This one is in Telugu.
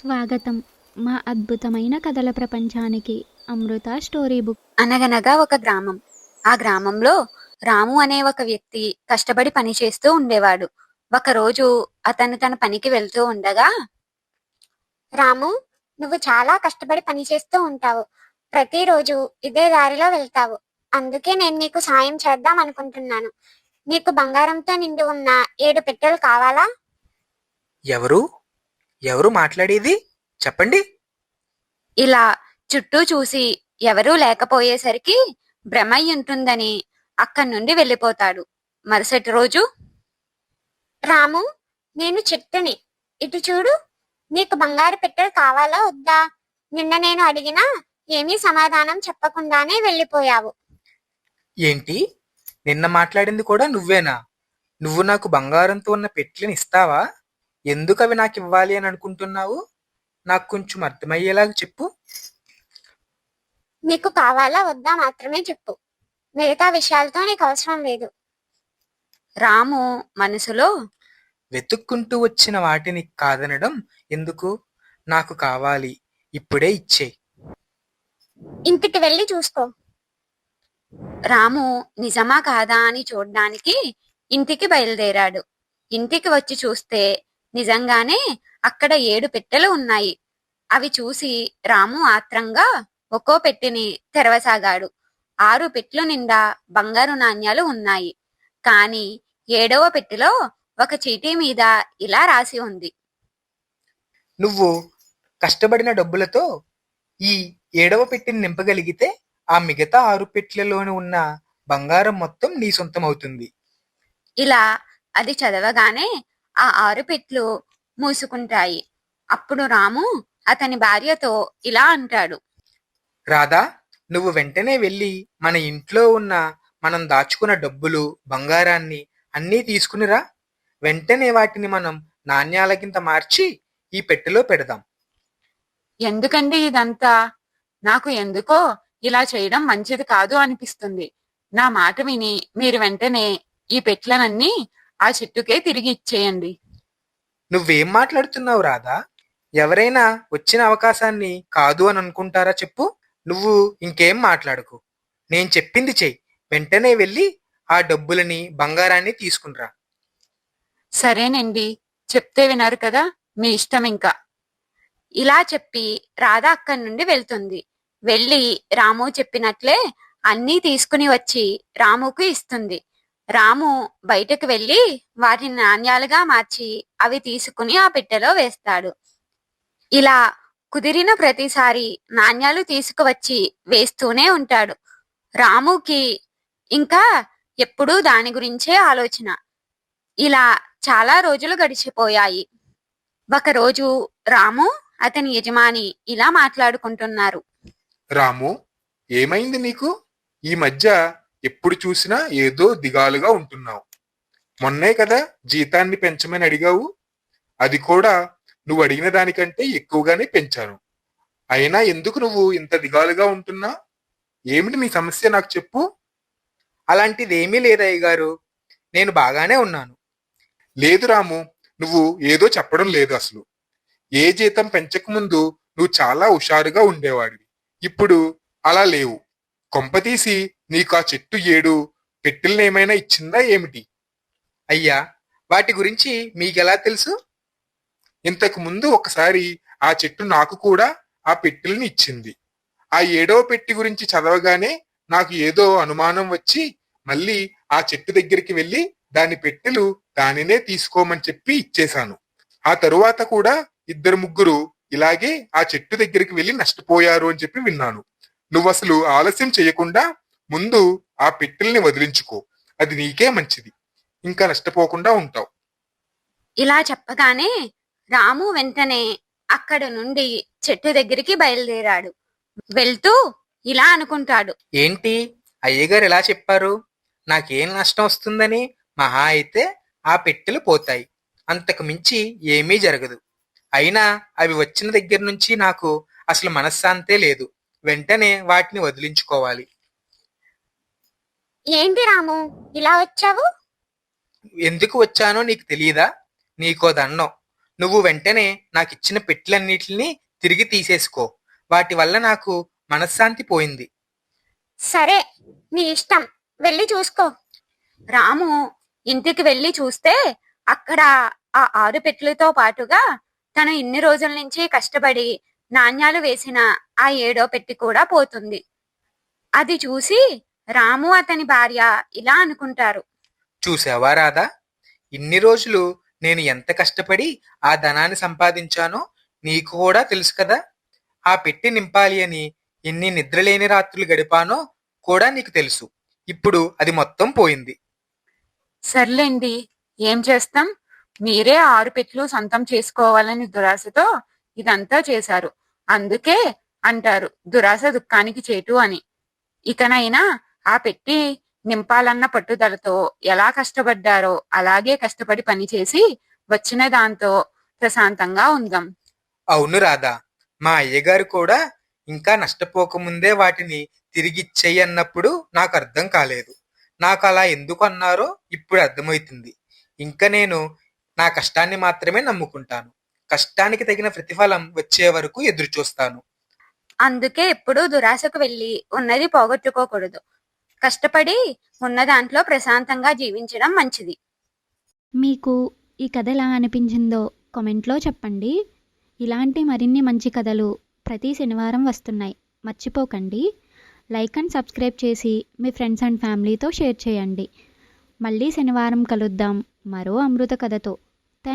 స్వాగతం. మా అద్భుతమైన కథల ప్రపంచానికి అమృత స్టోరీ బుక్. అనగనగా ఒక గ్రామం. ఆ గ్రామంలో రాము అనే ఒక వ్యక్తి కష్టపడి పని చేస్తూ ఉండేవాడు. ఒకరోజు అతను తన పనికి వెళ్తూ ఉండగా రాము నువ్వు చాలా కష్టపడి పని చేస్తూ ఉంటావు. ప్రతిరోజు ఇదే దారిలో వెళ్తావు. అందుకే నేను నీకు సాయం చేద్దాం అనుకుంటున్నాను. నీకు బంగారంతో నిండి ఉన్న ఏడు పెట్టెలు కావాలా? ఎవరు? ఎవరు మాట్లాడేది? చెప్పండి. ఇలా చుట్టూ చూసి ఎవరూ లేకపోయేసరికి భ్రమయ్య ఉంటుందని అక్కడి నుండి వెళ్ళిపోతాడు. మరుసటి రోజు రాము నేను చెట్టుని. ఇటు చూడు నీకు బంగారు పెట్టెలు కావాలా వద్దా? నిన్న నేను అడిగినా ఏమీ సమాధానం చెప్పకుండానే వెళ్ళిపోయావు. ఏంటి? నిన్న మాట్లాడింది కూడా నువ్వేనా? నువ్వు నాకు బంగారంతో ఉన్న పెట్లని ఇస్తావా? ఎందుకు అవి నాకు ఇవ్వాలి అని అనుకుంటున్నావు నాకు కొంచెం అర్థమయ్యేలాగా చెప్పు. నీకు కావాలా వద్దా మాత్రమే చెప్పు. మిగతా విషయాలతో నీకు అవసరం లేదు. రాము మనసులో? వెతుక్కుంటూ వచ్చిన వాటిని కాదనడం ఎందుకు? నాకు కావాలి. ఇప్పుడే ఇచ్చేయి ఇంటికి వెళ్ళి చూసుకో. రాము నిజమా కాదా అని చూడ్డానికి ఇంటికి బయలుదేరాడు. ఇంటికి వచ్చి చూస్తే నిజంగానే అక్కడ ఏడు పెట్టెలు ఉన్నాయి. అవి చూసి రాము ఆత్రంగా ఒక్కో పెట్టెని తెరవసాగాడు. ఆరు పెట్లు నిండా బంగారు నాణ్యాలు ఉన్నాయి. కాని ఏడవ పెట్టెలో ఒక చీటీ మీద ఇలా రాసి ఉంది. నువ్వు కష్టపడిన డబ్బులతో ఈ ఏడవ పెట్టిని నింపగలిగితే ఆ మిగతా ఆరు పెట్టెలలోని ఉన్న బంగారం మొత్తం నీ సొంతం అవుతుంది ఇలా అది చదవగానే ఆ ఆరు పెట్లు మూసుకుంటాయి. అప్పుడు రాము అతని భార్యతో ఇలా అంటాడు. రాధా నువ్వు వెంటనే వెళ్ళి మన ఇంట్లో ఉన్న మనం దాచుకున్న డబ్బులు బంగారాన్ని అన్నీ తీసుకునిరా. వెంటనే వాటిని మనం నాణ్యాల కింద మార్చి ఈ పెట్టెలో పెడదాం. ఎందుకండి ఇదంతా? నాకు ఎందుకో ఇలా చేయడం మంచిది కాదు అనిపిస్తుంది. నా మాట విని మీరు వెంటనే ఈ పెట్లనన్నీ ఆ చెట్టుకే తిరిగి ఇచ్చేయండి. నువ్వేం మాట్లాడుతున్నావు రాధా? ఎవరైనా వచ్చిన అవకాశాన్ని కాదు అని అనుకుంటారా చెప్పు? నువ్వు ఇంకేం మాట్లాడకు. నేను చెప్పింది చెయ్యి. వెంటనే వెళ్ళి ఆ డబ్బులని బంగారాన్ని తీసుకునిరా. సరేనండి. చెప్తే వినరు కదా? మీ ఇష్టం ఇంకా. ఇలా చెప్పి రాధ అక్కడి నుండి వెళ్తుంది. వెళ్ళి రాము చెప్పినట్లే అన్నీ తీసుకుని వచ్చి రాముకు ఇస్తుంది. రాము బయటకు వెళ్ళి వాటిని నాణ్యాలుగా మార్చి అవి తీసుకుని ఆ పెట్టెలో వేస్తాడు. ఇలా కుదిరిన ప్రతిసారి నాణ్యాలు తీసుకువచ్చి వేస్తూనే ఉంటాడు. రాముకి ఇంకా ఎప్పుడూ దాని గురించే ఆలోచన. ఇలా చాలా రోజులు గడిచిపోయాయి. ఒకరోజు రాము అతని యజమాని ఇలా మాట్లాడుకుంటున్నారు. రాము ఏమైంది నీకు? ఈ మధ్య ఎప్పుడు చూసినా ఏదో దిగాలుగా ఉంటున్నావు. మొన్నే కదా జీతాన్ని పెంచమని అడిగావు? అది కూడా నువ్వు అడిగిన దానికంటే ఎక్కువగానే పెంచాను. అయినా ఎందుకు నువ్వు ఇంత దిగాలుగా ఉంటున్నా? ఏమిటి నీ సమస్య నాకు చెప్పు. అలాంటిది ఏమీ లేదయ్య గారు నేను బాగానే ఉన్నాను. లేదు రాము నువ్వు ఏదో చెప్పడం లేదు అసలు. ఏ జీతం పెంచకముందు నువ్వు చాలా హుషారుగా ఉండేవాడివి. ఇప్పుడు అలా లేవు. కొంపతీసి నీకు ఆ చెట్టు ఏడు పెట్టెలను ఏమైనా ఇచ్చిందా ఏమిటి? అయ్యా వాటి గురించి మీకెలా తెలుసు? ఇంతకు ముందు ఒకసారి ఆ చెట్టు నాకు కూడా ఆ పెట్టెల్ని ఇచ్చింది. ఆ ఏడవ పెట్టి గురించి చదవగానే నాకు ఏదో అనుమానం వచ్చి మళ్ళీ ఆ చెట్టు దగ్గరికి వెళ్ళి దాని పెట్టెలు దానినే తీసుకోమని చెప్పి ఇచ్చేశాను. ఆ తరువాత కూడా ఇద్దరు ముగ్గురు ఇలాగే ఆ చెట్టు దగ్గరికి వెళ్ళి నష్టపోయారు అని చెప్పి విన్నాను. నువ్వు అసలు ఆలస్యం చేయకుండా ముందు ఆ పెట్టెల్ని వదిలించుకో. అది నీకే మంచిది. ఇంకా నష్టపోకుండా ఉంటావు. ఇలా చెప్పగానే రాము వెంటనే అక్కడ నుండి చెట్టు దగ్గరికి బయలుదేరాడు. వెళ్తూ ఇలా అనుకుంటాడు. ఏంటి? అయ్యగారు ఎలా చెప్పారు? నాకేం నష్టం వస్తుందని మహా అయితే ఆ పెట్టెలు పోతాయి. అంతకు మించి ఏమీ జరగదు. అయినా అవి వచ్చిన దగ్గర నుంచి నాకు అసలు మనశ్శాంతే లేదు. వెంటనే వాటిని వదిలించుకోవాలి. ఏంటి రాము? ఇలా వచ్చావు? ఎందుకు వచ్చానో నీకు తెలియదా నీకో దండం. నువ్వు వెంటనే నాకు ఇచ్చిన పెట్టెలన్నిటిని తిరిగి తీసేసుకో. వాటి వల్ల నాకు మనశ్శాంతి పోయింది. సరే నీ ఇష్టం. వెళ్ళి చూసుకో. రాము ఇంటికి వెళ్ళి చూస్తే అక్కడ ఆ ఆరు పెట్లతో పాటుగా తను ఇన్ని రోజుల నుంచి కష్టపడి నాణ్యాలు వేసిన ఆ ఏడో పెట్టి కూడా పోతుంది. అది చూసి రాము అతని భార్య ఇలా అనుకుంటారు. చూసావా రాధా? ఇన్ని రోజులు నేను ఎంత కష్టపడి ఆ ధనాన్ని సంపాదించానో నీకు కూడా తెలుసు కదా. ఆ పెట్టి నింపాలి అని ఎన్ని నిద్రలేని రాత్రులు గడిపానో కూడా నీకు తెలుసు. ఇప్పుడు అది మొత్తం పోయింది. సర్లేండి ఏం చేస్తాం? మీరే ఆరు పెట్లు సొంతం చేసుకోవాలని దురాశతో ఇదంతా చేశారు. అందుకే అంటారు దురాశ దుఃఖానికి చేటు అని. ఇకనైనా ఆ పెట్టి నింపాలన్న పట్టుదలతో ఎలా కష్టపడ్డారో అలాగే కష్టపడి పనిచేసి వచ్చిన దాంతో ప్రశాంతంగా ఉందాం. అవును రాధా మా అయ్యగారు కూడా ఇంకా నష్టపోకముందే వాటిని తిరిగిచ్చేయి అన్నప్పుడు నాకు అర్థం కాలేదు. నాకు అలా ఎందుకు అన్నారో ఇప్పుడు అర్థమవుతుంది. ఇంకా నేను నా కష్టాన్ని మాత్రమే నమ్ముకుంటాను. కష్టానికి తగిన ప్రతిఫలం వచ్చే వరకు ఎదురు చూస్తాను అందుకే ఎప్పుడూ దురాశకు వెళ్ళి ఉన్నది పోగొట్టుకోకూడదు. కష్టపడి ఉన్న దాంట్లో ప్రశాంతంగా జీవించడం మంచిది. మీకు ఈ కథ ఎలా అనిపించిందో కామెంట్లో చెప్పండి. ఇలాంటి మరిన్ని మంచి కథలు ప్రతి శనివారం వస్తున్నాయి. మర్చిపోకండి. లైక్ అండ్ సబ్స్క్రైబ్ చేసి మీ ఫ్రెండ్స్ అండ్ ఫ్యామిలీతో షేర్ చేయండి. మళ్ళీ శనివారం కలుద్దాం మరో అమృత కథతో.